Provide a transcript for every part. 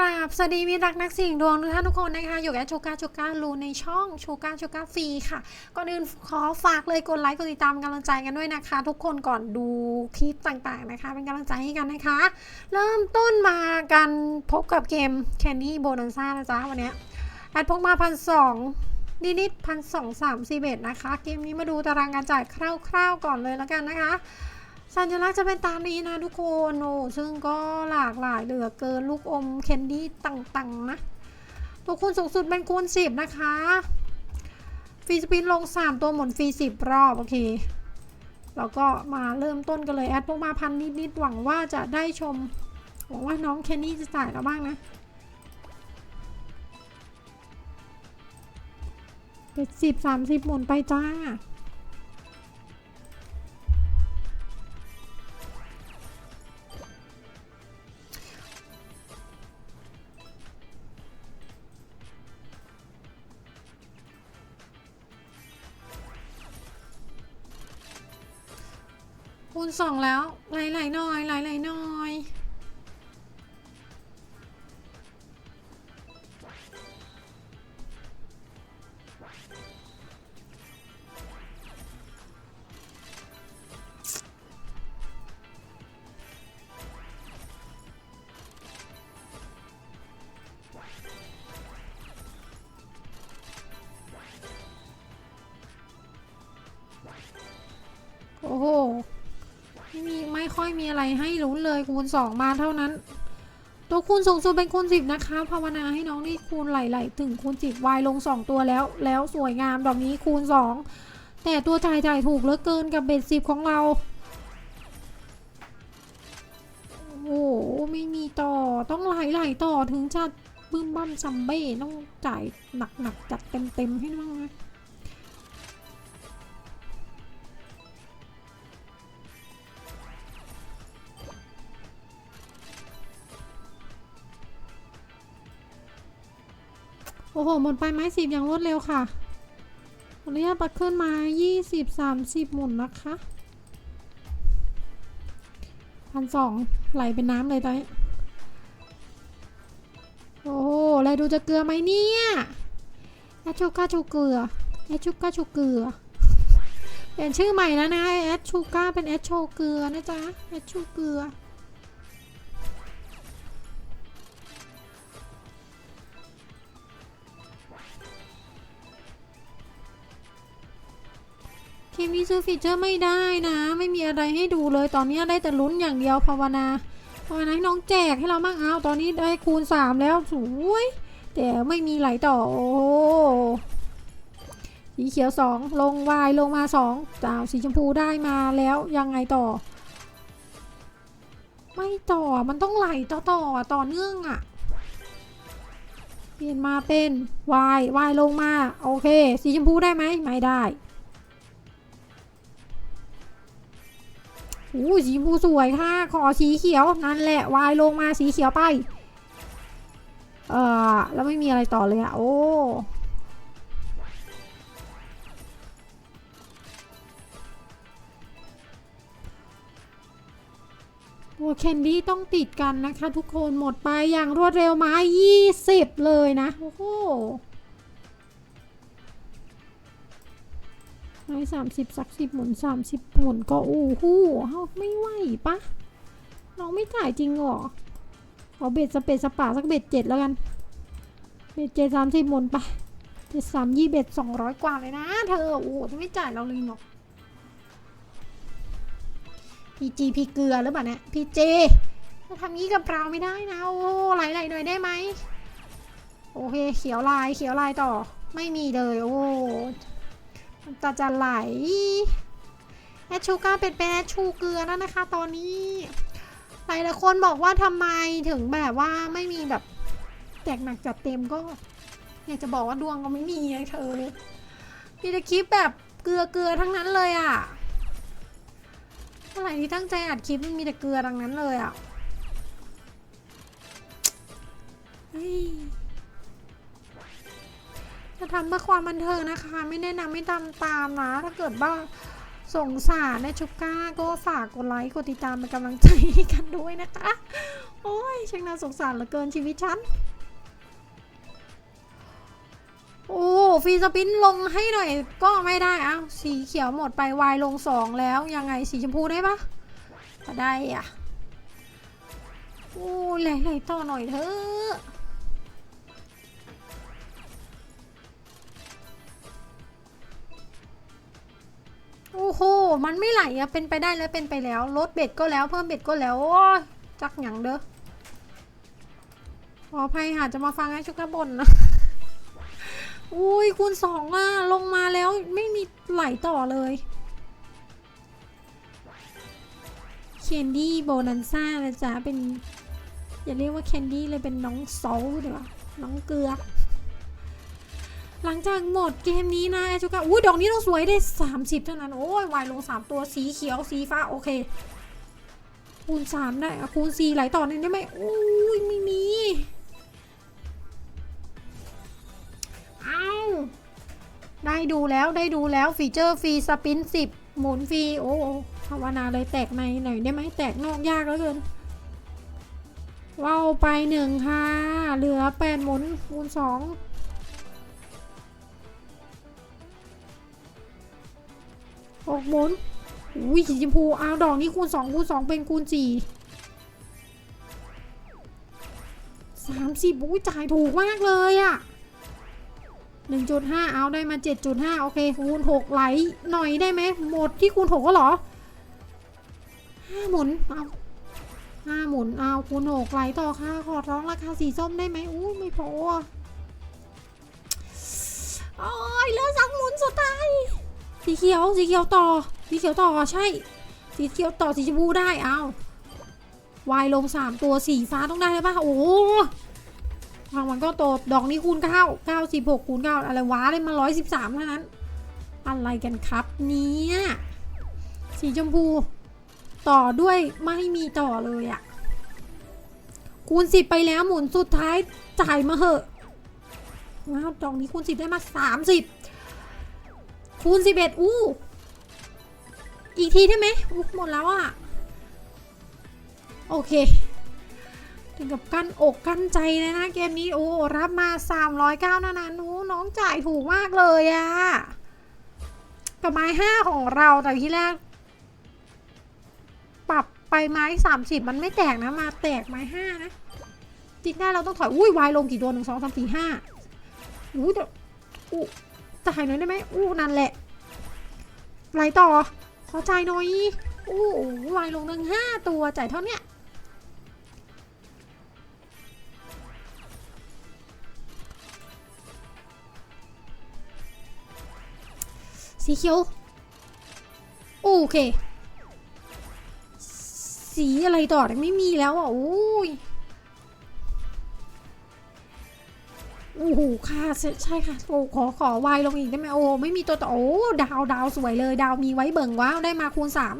ราบ สวัสดีมิรักนักเสี่ยงดวงทุกท่านทุกคนนะคะ อยู่กับโชกาโชกาลูในช่องโชกาโชกาฟรีค่ะ ก่อนอื่นขอฝากเลยกดไลค์กดติดตามเป็นกำลังใจกันด้วยนะคะ ทุกคนก่อนดูคลิปต่างๆนะคะ เป็นกำลังใจให้กันนะคะ เริ่มต้นมากันพบกับเกมแคนนี่โบนันซ่านะจ๊ะวันนี้แอดพกมาพันสองนิดๆพันสองสามสี่เบ็ดนะคะ เกมนี้มาดูตารางการจ่ายคร่าวๆก่อนเลยแล้วกันนะคะ สัญลักษณ์จะเป็นตามนี้นะทุกคนโอ้ซึ่งก็หลากหลายเหลือเกินลูกอมแคนดี้ต่างๆนะ ตัวคูณสูงสุดเป็นคูณ10 นะคะ ฟรีสปินลง 3 ตัวหมุนฟรี 10 รอบ โอเค แล้วก็มาเริ่มต้นกันเลย แอดพวกมาพันนิดๆหวังว่าจะได้ชม หวังว่าน้องแคนนี่จะจ่ายเราบ้างนะเป็นสิบสามสิบหมุนไปจ้า คูณสองแล้วไหลๆหน่อยไหลๆหน่อย ค่อยมีอะไรให้ลุ้นเลยคูณสองมาเท่านั้น ตัวคูณสูงสุดเป็นคูณสิบนะคะ ภาวนาให้น้องนี่คูณไหลๆถึงคูณสิบวายลงสองตัวแล้ว แล้วสวยงามดอกนี้คูณสองแต่ตัวจ่ายจ่ายถูกเหลือเกินกับเบ็ดสิบของเรา โอ้ไม่มีต่อต้องไหลๆต่อถึงจะบึ้มบั้มซัมเบ้ต้องจ่ายหนักๆจัดเต็มๆให้น้องนะ อ้โห หมดไปไม้สิบอย่างรวดเร็วค่ะขออนุญาตปัดขึ้นมา20 30 หมุนนะคะพันสองไหลเป็นน้ำเลยตอนนี้ โอ้โหอะไรดูจะเกลือไหมเนี่ยแอดชูก้าชูเกลือแอดชูก้าชูเกลือ เปลี่ยนชื่อใหม่แล้วนะแอดชูก้าเป็นแอดโชเกลือนะจ๊ะแอดชูเกลือ มนี้ซื้อฟีเจอร์ไม่ได้นะ ไม่มีอะไรให้ดูเลยตอนนี้ได้แต่ลุ้นอย่างเดียวภาวนาภาวนาให้น้องแจกให้เราบ้างเอาตอนนี้ได้คูณ 3 แล้วสวยแต่ไม่มีไหลต่อโอ้สีเขียว 2 ลงวายลงมา2จ้าวสีชมพูได้มาแล้วยังไงต่อ ไม่ต่อมันต้องไหลต่อต่อต่อเนื่องอะ่ะเปลี่ยนมาเป็นวายวายลงมา โอเค สีชมพูได้ไหมไม่ได้ อู้สีบูสวยค่ะ ขอสีเขียวนั่นแหละวายลงมาสีเขียวไป เออแล้วไม่มีอะไรต่อเลยอะโอ้ตัวแคนดี้ต้องติดกันนะคะทุกคนหมดไปอย่างรวดเร็วมา 20 เลยนะ โอ้โห สามสิบสักสิบหมุนสามสิบหมุนก็อู้หู้เฮาไม่ไหวปะน้องไม่จ่ายจริงหรอขอเบ็ดสเปดสปาสักเบ็ดเจ็ดแล้วกันเบ็ดเจ็ดสามสิบหมุนไปเจ็ดสามยี่เบ็ดสองร้อยกว่าเลยนะ เธอโอ้โหจะไม่จ่ายเราเลยหรอกพีจีพีเกลือหรือเปล่าเนี่ยพีเจจะทำงี้กับเราไม่ได้นะโอ้ไหลไหลหน่อยได้ไหมโอเค เขียวลายเขียวลายต่อไม่มีเลยโอ้ ตาจะไหลแอดชูก้าเป็นเป็นแอดชูเกลือแล้วนะคะ ตอนนี้หลายหลายคนบอกว่าทำไมถึงแบบว่าไม่มีแบบแจกหนักจัดเต็มก็อยากจะบอกว่าดวงก็ไม่มีไงเธอมีแต่คลิปแบบเกลือเกลือทั้งนั้นเลยอะ่ะเมื่อไหร่ที่ตั้งใจอัดคลิปมันมีแต่เกลือทั้งนั้นเลยอะ่ะเฮ้ จะทำเพื่อความบันเทิงนะคะ ไม่แนะนำไม่ทำตามนะ ถ้าเกิดว่าสงสารในชุก้าก็ฝากกดไลค์กดติดตามเป็นกำลังใจให้กันด้วยนะคะ โอ้ยช่างน่าสงสารเหลือเกินชีวิตฉัน โอ้ฟรีสปินลงให้หน่อยก็ไม่ได้อ้าวสีเขียวหมดไปวายลงสองแล้วยังไงสีชมพูได้ปะได้อะ โอ้ไหลๆต่อหน่อยเถอะ โอ้โห มันไม่ไหลอะเป็นไปได้แล้วเป็นไปแล้วลดเบ็ดก็แล้วเพิ่มเบ็ดก็แล้ว โอ้ยจักหยังเด้อ ขออภัยหาจะมาฟังไอ้ชุกกระบนนะ อุ้ยคูณสองอะลงมาแล้วไม่มีไหลต่อเลยเคนดี้โบนันซ่านะจ๊ะเป็น อย่าเรียกว่าแคนดี้เลยเป็นน้องโซลดีกว่าน้องเกลือ หลังจากหมดเกมนี้นะแอชูกาอุ้ยดอกนี้เราสวยได้ 30 เท่านั้น โอ้ยวายลง 3 ตัวสีเขียวสีฟ้า โอเค คูณ 3 ได้อะคูณ 4 ไหลต่อหนึ่งได้ไหมอุ้ยไม่มีเอาได้ดูแล้วได้ดูแล้วฟีเจอร์ฟรีสปิน 10 หมุนฟรี โอ้ภาวนาเลยแตกในหน่อยได้ไหมแตกนอกยากแล้วเกินว้าวไปหนึ่งค่ะ เหลือแปดหมุนคูณสอง หกหมุนอุ้ยสีชมพูเอาดอกนี้คูณสองคูณสองเป็นคูณสี่สามสิบอุ้ยจ่ายถูกมากเลยอะหนึ่งจุดห้าเอาได้มาเจ็ดจุดห้าโอเคคูณหกไหลหน่อยได้ไหมหมดที่คูณหกก็หรอห้าหมุนเอาห้าหมุนเอาคูณหกไหลต่อค่ะขอร้องราคาสีส้มได้ไหมอู้ไม่พออะโอ้ยเหลือสองหมุนสุดท้าย สีเขียวสีเขียวต่อ สีเขียวต่อใช่ สีเขียวต่อสีชมพูได้เอาวายลงสามตัวสีฟ้าต้องได้เลยป่ะโอ้โหรางวัลก็โตดอกนี้คูณเก้าเก้าสิบหกคูณเก้าอะไรวะได้มาร้อยสิบสามเท่านั้น อะไรกันครับเนี่ยสีชมพู ต่อด้วยไม่มีต่อเลยอะคูณสิบไปแล้วหมุนสุดท้ายจ่ายมาเหอะดอกนี้คูณสิบได้มาสามสิบ คูณสิบเอ็ดอู้ อีกทีได้ไหมอู้หมดแล้วอะโอเค ถึงกับกั้นอกกั้นใจเลยนะเกมนี้ โอ้รับมา 309นานานูน้องจ่ายถูกมากเลยอะกับไม้ห้าของเราแต่ที่แรก ปรับไปไม้30มันไม่แตกนะมาแตกไม้ห้านะจิกได้เราต้องถอย อุ้ยวายลงกี่ตัวหนึ่งสองสามสี่ห้าอู้เดี๋ยวอู้ จ่ายหน่อยได้ไหมอู้นั่นแหละไหลต่อ ขอจ่ายหน่อย อู้วายลงหนึ่งห้าตัวจ่ายเท่าเนี้ยสีเขียว โอเค สีอะไรต่อเนี่ยไม่มีแล้วอะ โอ้ย โอ้โหค่ะใช่ค่ะโอ้ขอขอวายลงอีกได้ไหมโอ้ไม่มีตัวต่อโอ้ดาวดาวสวยเลย ดาวมีไว้เบิ่งว้าวได้มาคูณสาม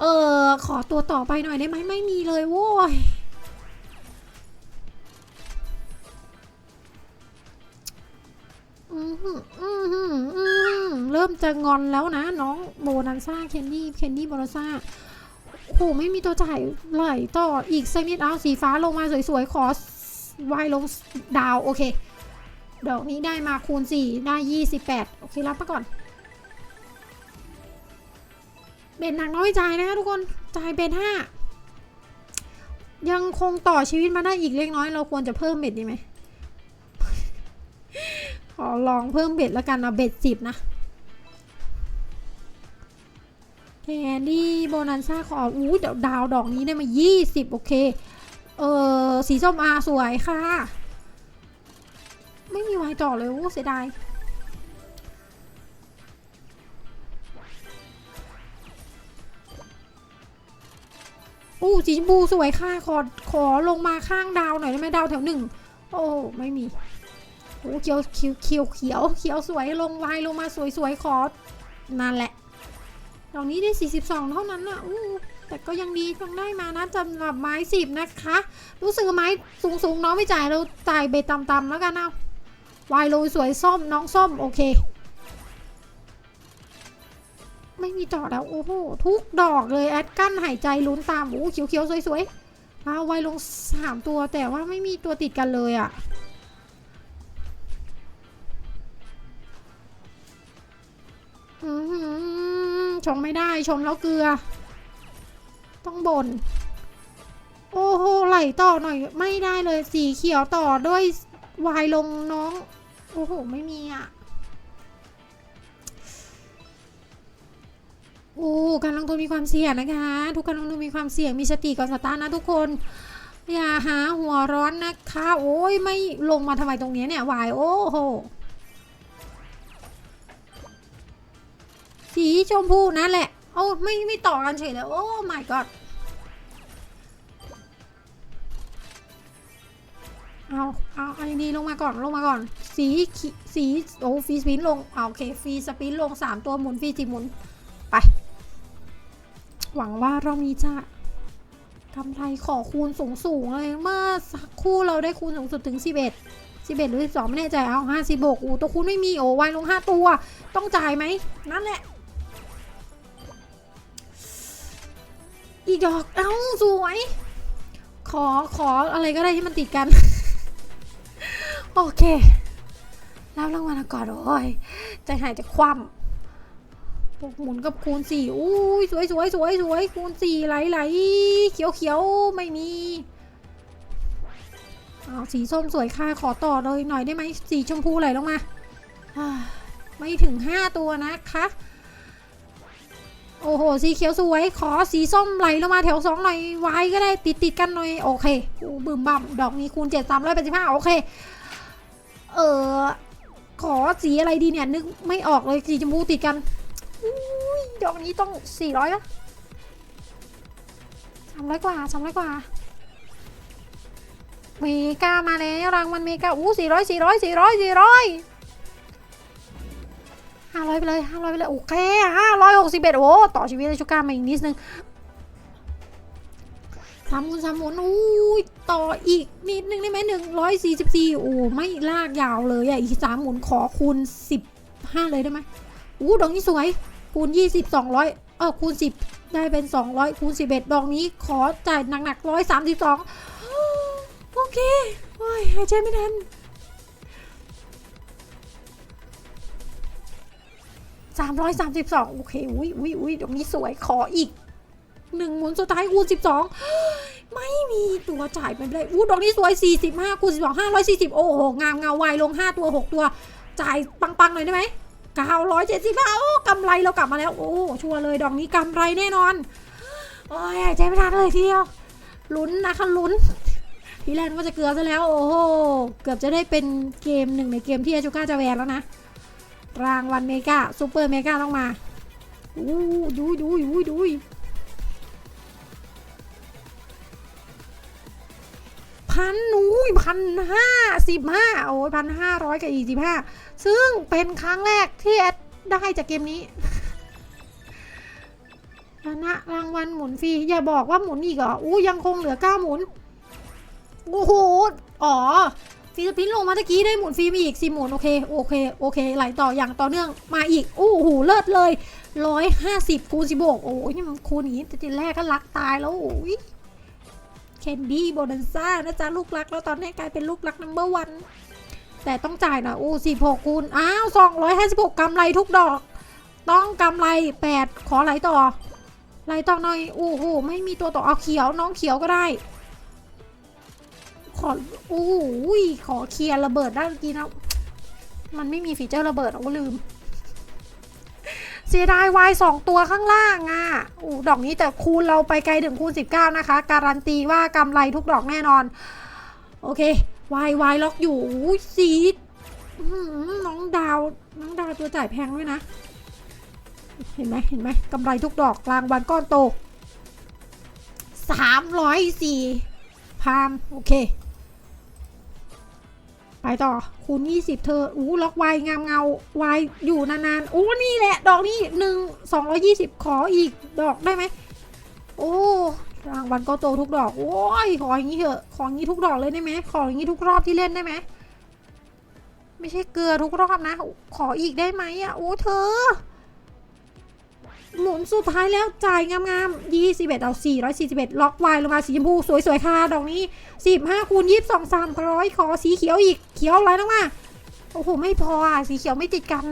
เออขอตัวต่อไปหน่อยได้ไหมไม่มีเลยโว้ยอือหืออือหืออือหือเริ่มจะงอนแล้วนะ น้องโบนันซ่าเคนนี่เคนนี่โบนันซ่าโอ้ไม่มีตัวจ่ายไหลต่ออีกสักนิดเอาสีฟ้าลงมาสวยๆ ขอ วายลงดาว โอเค ดอกนี้ได้มาคูณ 4 ได้ 28 โอเครับมาก่อน เบ็ดหนักน้อยจ่ายนะคะทุกคน จ่ายเบ็ดห้ายังคงต่อชีวิตมาได้อีกเล็กน้อย เราควรจะเพิ่มเบ็ดดีไหม ขอลองเพิ่มเบ็ดแล้วกันนะเบ็ดสิบนะแคนดี้โบนันซ่าขออู้เดี๋ยวดาวดอกนี้ได้มา 20 โอเค เออสีส้มอาสวยค่ะ ไม่มีไวต่อเลยโอ้เสียดายอู้สีชมพูสวยค่ะขอขอลงมาข้างดาวหน่อยได้ไหมดาวแถวหนึ่งโอ้ไม่มีโอ้เขียวเขียวเขียวเขียวเขียวสวยลงวายลงมาสวยสวยขอนั่นแหละดอกนี้ได้ 42 เท่านั้นน่ะอู้ แต่ก็ยังดียังได้มานะสำหรับไม้สิบนะคะ รู้สึกไม้สูงสูงๆน้องไม่จ่ายเราจ่ายเบตต่ำๆแล้วกันเอาวายโรยสวยส้มน้องส้มโอเค ไม่มีต่อแล้วโอ้โหทุกดอกเลยแอดกั้นหายใจลุ้นตามโอ้เขียวๆสวยๆเอาไว้ลงสามตัวแต่ว่าไม่มีตัวติดกันเลยอะ่ะอือหือชงไม่ได้ชงแล้วเกลือ ต้องบน โอ้โหไหลต่อหน่อย ไม่ได้เลยสีเขียวต่อด้วยวายลงน้อง โอ้โห ไม่มีอะโอ้การลงทุนมีความเสี่ยงนะคะ ทุกการลงทุนมีความเสี่ยงมีสติก่อนสตาร์นะทุกคน อย่าหาหัวร้อนนะคะ โอ้ยไม่ลงมาทำไมตรงนี้เนี่ยวายโอ้โหสีชมพูนั่นแหละ โอ้ไม่ไม่ต่อกันเฉยเลยโอ้ my god เอาเอาอันนี้ลงมาก่อนลงมาก่อน สีสีโอ้ฟรีสปินลงเอาโอเคฟรีสปินลงสามตัวหมุนฟรีสิหมุน ไป หวังว่ารอบนี้จะกำไรขอคูณสูงสูงเลยเมื่อสักคู่เราได้คูณสูงสุดถึง 11 11 หรือ 12 ไม่แน่ใจเอา 56 อู้ตัวคูณไม่มีโอ้ไวลง 5 ตัว ต้องจ่ายไหม นั่นแหละ อีกดอกเอ้าสวย ขอขออะไรก็ได้ที่มันติดกัน โอเคแล้วรางวัลก่อนโอ้ยใจหายจะคว่ำพวกหมุนกับคูณสี่อุ้ยสวยสวยสวยสวยคูณสี่ไหลไหลเขียวเขียวไม่มีเอาสีส้มสวยค่ะขอต่อเลยหน่อยได้ไหมสีชมพูไหลลงมา ไม่ถึงห้าตัวนะคะ โอ้โห สีเขียวสวย ขอสีส้มไหลลงมาแถวสองหน่อย ไว้ก็ได้ติดติดกันหน่อย โอเคอู้บึมบั่มดอกนี้คูณเจ็ดสามร้อยแปดสิบห้าโอเค เออขอสีอะไรดีเนี่ย นึกไม่ออกเลยสีชมพูติดกันอดอกนี้ต้องสี่ร้อยปะสามร้อยกว่าสามร้อยกว่า เมกามาแล้วรางวัลเมกาอู้สี่ร้อยสี่ร้อยสี่ร้อยสี่ร้อย ห้าร้อยไปเลยห้าร้อยไปเลย โอเคห้าร้อยหกสิบเอ็ดโอ้ต่อชีวิตเลยชูก้ามาอีกนิดนึงสามหมุนสามหมุนอู้ยต่ออีกนิดนึงได้ไหมหนึ่งร้อยสี่สิบสี่โอ้ไม่ลากยาวเลยอะอีกสามหมุนขอคูณสิบห้าเลยได้ไหมอู้ดอกนี้สวย คูณยี่สิบสองร้อยเออคูณสิบได้เป็นสองร้อยคูณสิบเอ็ดดอกนี้ขอจ่ายหนักๆร้อยสามสิบสองโอเคโอ้ยหายใจไม่ทัน สามร้อยสามสิบสองโอเค อุ้ยอุ้ยอุ้ยตรงนี้สวยขออีกหนึ่งหมุนสุดท้ายคูณสิบสองไม่มีตัวจ่ายไปเลยอู้ดอกนี้สวยสี่สิบห้าคูณสิบสองห้าร้อยสี่สิบโอ้โห งามเงาวายลงห้าตัวหกตัว จ่ายปังๆหน่อยได้ไหมเก้าร้อยเจ็ดสิบห้าโอ้กำไรเรากลับมาแล้ว โอ้ชัวร์เลยดอกนี้กำไรแน่นอน โอ้ยใจไม่ทันเลยทีเดียวลุ้นนะคะลุ้นทีแรกก็จะเกลือซะแล้ว โอ้โห เกือบจะได้เป็นเกมหนึ่งในเกมที่อาจูก้าจะแวนแล้วนะ รางวัลเมกาซูเปอร์เมกาต้องมาอู้ดูดูดูดูพันอุ้ยพันห้าสิบห้าโอ้ยพันห้าร้อยกับอีสิบห้าซึ่งเป็นครั้งแรกที่แอดได้จากเกมนี้ชนะรางวัลหมุนฟรีอย่าบอกว่าหมุนอีกเหรออู้ยังคงเหลือเก้าหมุนโอ้โหอ๋อ ฟิลิปปินส์ลงมาตะกี้ได้หมุนฟรีมาอีกสี่หมุนโอเคโอเคโอเคไหลต่ออย่างต่อเนื่องมาอีกโอ้โหเลิศเลยร้อยห้าสิบคูณสิบหกโอ้ยนี่มันคูณอย่างนี้แต่ทีแรกก็รักตายแล้วโอ้ยแคนดี้โบนันซ่านะจ๊ะลูกรักแล้วตอนนี้กลายเป็นลูกรักนัมเบอร์วันแต่ต้องจ่ายหน่อยโอ้สิบหกคูณอ้าวสองร้อยห้าสิบหกกำไรทุกดอก ต้องกำไรแปดขอไหลต่อไหลต่อหน่อยโอ้โหไม่มีตัวต่อเอาเขียวน้องเขียวก็ได้ อโอ้ยขอเคลียร์ระเบิดได้เมื่อกี้นะ มันไม่มีฟีเจอร์ระเบิดเราก็ลืม เสียดายวายสองตัวข้างล่างอะ่ะอู้ดอกนี้แต่คูณเราไปไกลถึงคูณ 19 นะคะ การันตีว่ากำไรทุกดอกแน่นอน โอเควายวายล็อกอยู่สีน้องดาว น้องดาวตัวจ่ายแพงด้วยนะ เห็นไหมเห็นไหมกำไรทุกดอกรางวัลก้อนโตสามร้อยสี่พามโอเค ไปต่อคูณ20 เธออู้ล็อกไวงามเงาไวอยู่นานๆอู้นี่แหละ ดอกนี้หนึ่งสองร้อยี่สิบขออีกดอกได้ไหมโอ้รางวัลก็โตทุกดอก โอ้ยขออย่างนี้เถอะขออย่างนี้ทุกดอกเลยได้ไหมขออย่างนี้ทุกรอบที่เล่นได้ไหมไม่ใช่เกลือทุกรอบนะ ขออีกได้ไหมอะโอ้เธอ หมุนสุดท้ายแล้วจ่ายงามๆ21เอา441ล็อกวายลงมาสีชมพูสวยๆค่ะดอกนี้15คูณ22 300ขอสีเขียวอีกเขียวอะไรนะมาโอ้โหไม่พออะสีเขียวไม่ติดกัน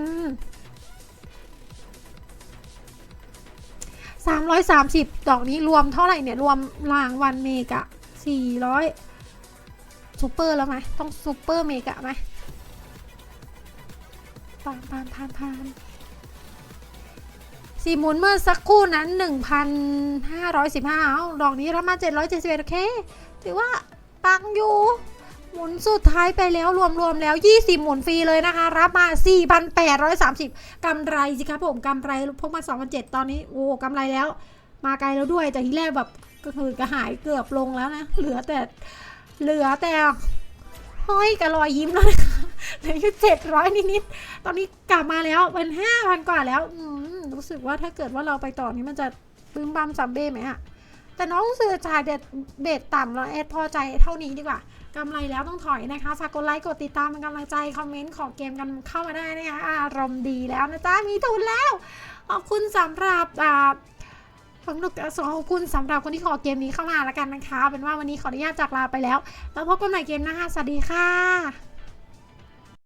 330ดอกนี้รวมเท่าไหร่เนี่ยรวมรางวันเมกะ400ซูเปอร์แล้วไหมต้องซูเปอร์เมกะไหมปามปามปามปาม สีหมุนเมื่อสักครู่นั้น 1,515เอาดอกนี้รับมา 771โอเค ถือว่าปังอยู่ หมุนสุดท้ายไปแล้วรวมๆแล้ว 20 หมุนฟรีเลยนะคะ รับมา 4,830 กำไรสิครับผมกำไรพวกมา2,007ตอนนี้ โอ้กำไรแล้ว มาไกลแล้วด้วยแต่ที่แรกแบบก็คือกระหายเกือบลงแล้วนะ เหลือแต่ เหลือแต่ห้อยกับรอยยิ้มแล้วนะคะ เหลืออยู่เจ็ดร้อยนิดๆ ตอนนี้กลับมาแล้วเป็นห้าพันกว่าแล้วอืรู้สึกว่าถ้าเกิดว่าเราไปต่อนี้มันจะบึ้มบัมซัมเบ้ไหมอะแต่น้องรู้สึกจ่ายเด็ดเบ็ดต่ำแล้วแอดพอใจเท่านี้ดีกว่ากำไรแล้วต้องถอยนะคะฝากกดไลค์กดติดตามเป็นกำลังใจ คอมเมนต์ขอเกมกันเข้ามาได้นะคะอารมณ์ดีแล้วนะจ๊ะ มีทุนแล้ว ขอบคุณสำหรับอ่าสำหรับขอบคุณสำหรับคนที่ขอเกมนี้เข้ามาแล้วกันนะคะ เป็นว่าวันนี้ขออนุญาตจากลาไปแล้ว แล้วพบกันใหม่เกมหน้าค่ะสวัสดีค่ะ